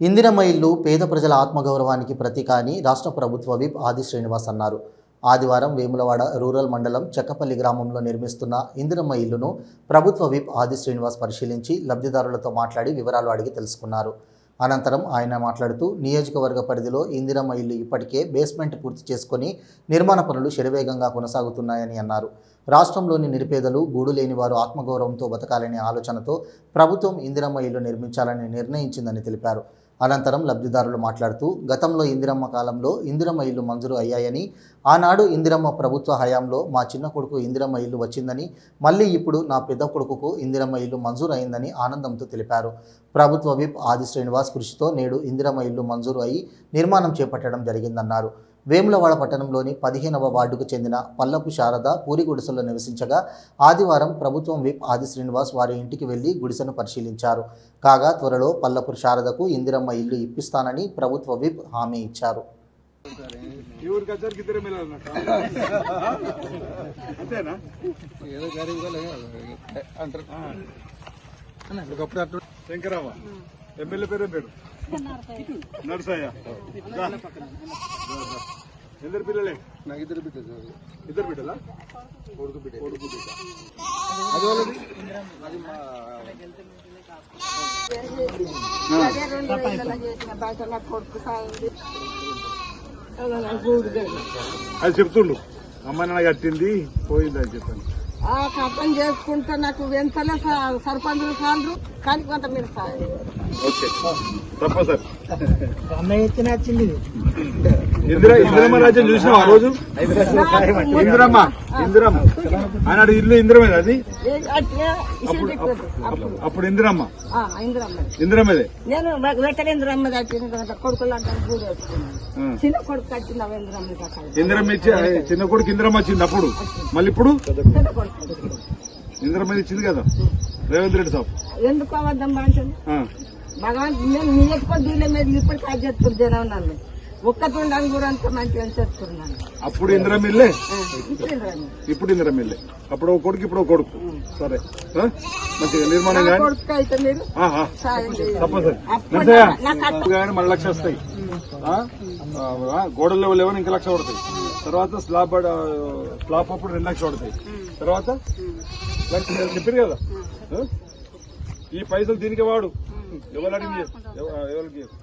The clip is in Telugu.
ఇందిరమ్మ ఇల్లు పేద ప్రజల ఆత్మగౌరవానికి ప్రతీక అని రాష్ట్ర ప్రభుత్వ విప్ ఆది శ్రీనివాస్ అన్నారు. ఆదివారం వేములవాడ రూరల్ మండలం చెక్కపల్లి గ్రామంలో నిర్మిస్తున్న ఇందిరమ్మ ఇల్లును ప్రభుత్వ విప్ ఆది శ్రీనివాస్ పరిశీలించి లబ్ధిదారులతో మాట్లాడి వివరాలు అడిగి తెలుసుకున్నారు. అనంతరం ఆయన మాట్లాడుతూ నియోజకవర్గ పరిధిలో ఇందిరమ్మ ఇల్లు ఇప్పటికే బేస్మెంట్ పూర్తి చేసుకొని నిర్మాణ పనులు శరవేగంగా కొనసాగుతున్నాయని అన్నారు. రాష్ట్రంలోని నిరుపేదలు గూడు లేని వారు ఆత్మగౌరవంతో బతకాలనే ఆలోచనతో ప్రభుత్వం ఇందిరమ్మ ఇల్లు నిర్మించాలని నిర్ణయించిందని తెలిపారు. అనంతరం లబ్ధిదారులు మాట్లాడుతూ గతంలో ఇందిరమ్మ కాలంలో ఇందిరమ్మ ఇల్లు మంజూరు అయ్యాయని ఆనాడు ఇందిరమ్మ ప్రభుత్వ హయాంలో మా చిన్న కొడుకు ఇందిరమ్మ ఇల్లు వచ్చిందని మళ్ళీ ఇప్పుడు నా పెద్ద కొడుకుకు ఇందిరమ్మ ఇల్లు మంజూరు అయిందని ఆనందంతో తెలిపారు. ప్రభుత్వ విప్ ఆది శ్రీనివాస్ కృషితో నేడు ఇందిరమ్మ ఇల్లు మంజూరు అయి నిర్మాణం చేపట్టడం జరిగిందన్నారు. వేములవాడ పట్టణంలోని పదిహేనవ వార్డుకు చెందిన పల్లపు శారద పూరి గుడిసెలో నివసించగా ఆదివారం ప్రభుత్వం విప్ ఆది శ్రీనివాస్ వారి ఇంటికి వెళ్ళి గుడిసెను పరిశీలించారు. కాగా త్వరలో పల్లపు శారదకు ఇందిరమ్మ ఇల్లు ఇప్పిస్తానని ప్రభుత్వ విప్ హామీ ఇచ్చారు. ఎమ్మెల్యే పేరు పేరు? నర్సయ్య. ఇద్దరు పిల్లలే? నాకు ఇద్దరు బిడ్డలు సార్. ఇద్దరు బిడ్డలా? కొడుకు బిడ్డ. కొడుకు బిడ్డ. అది వాళ్ళది అది మా అదే చెప్తుండు. అమ్మ నాన్న కట్టింది పోయింది అని చెప్పాను ఆ కప్పం చేసుకుంటే నాకు వెంటనే సర్పంచులు సార్లు కానీ కొంత మీరు సాయం. ఓకే. తప్పసారి ఇందిరా ఇందిరమ్మ రాజ్యం చూసినావు ఆ రోజు? ఇందిరమ్మ ఇందిరమ్మ. ఆనాడు ఇల్లు ఇందిరమే అది. అప్పుడు అప్పుడు ఇందిరమ్మ. ఇందిరమ్మదే. నేను ఇందిరమ్మ కట్టిన కొడుకులు అంటే గూడు వేసుకున్నాను ఆ. చిన్న కొడుకు కట్టిన ఇందిరమ్మ కట్టాలి. ఇందిరమ్మ ఇచ్చి చిన్న కొడుకు ఇందిరమ్మ వచ్చింది అప్పుడు. మళ్ళీ ఇప్పుడు? చిన్న కొడుకు ఇందిరమ్మ ఇచ్చింది కదా? రేవంత్ రెడ్డి సాబ్. ఎందుకు అవద్దమ్మా అంటే ఆ. భగవాన్ నేను నీ ఎక్కువ దీని మీద ఇప్పటికీ అది చెప్తున్నారు నన్ను ఒక్కతుండని కూడా అంత మంచిగా చెప్తున్నాను అప్పుడు ఆ, ఇప్పుడు ఇల్లే అప్పుడు ఒక కొడుకు ఇప్పుడు ఒక కొడుకు. సరే? మంచిగా నిర్మాణం కానీ? కొడుకు అయితే మీరు తప్పనిసరి మళ్ళీ లక్ష వస్తాయి. గోడల లెవెల్ ఏమైనా ఇంకా లక్ష పడతాయి. తర్వాత స్లాబ్ పడ- స్లాబ్ అప్పుడు రెండు లక్షలు పడతాయి. తర్వాత? లక్ష చెప్పారు కదా? ఈ పైసలు దీనికి వాడు. ఎవరు అడిగి ఎవరికి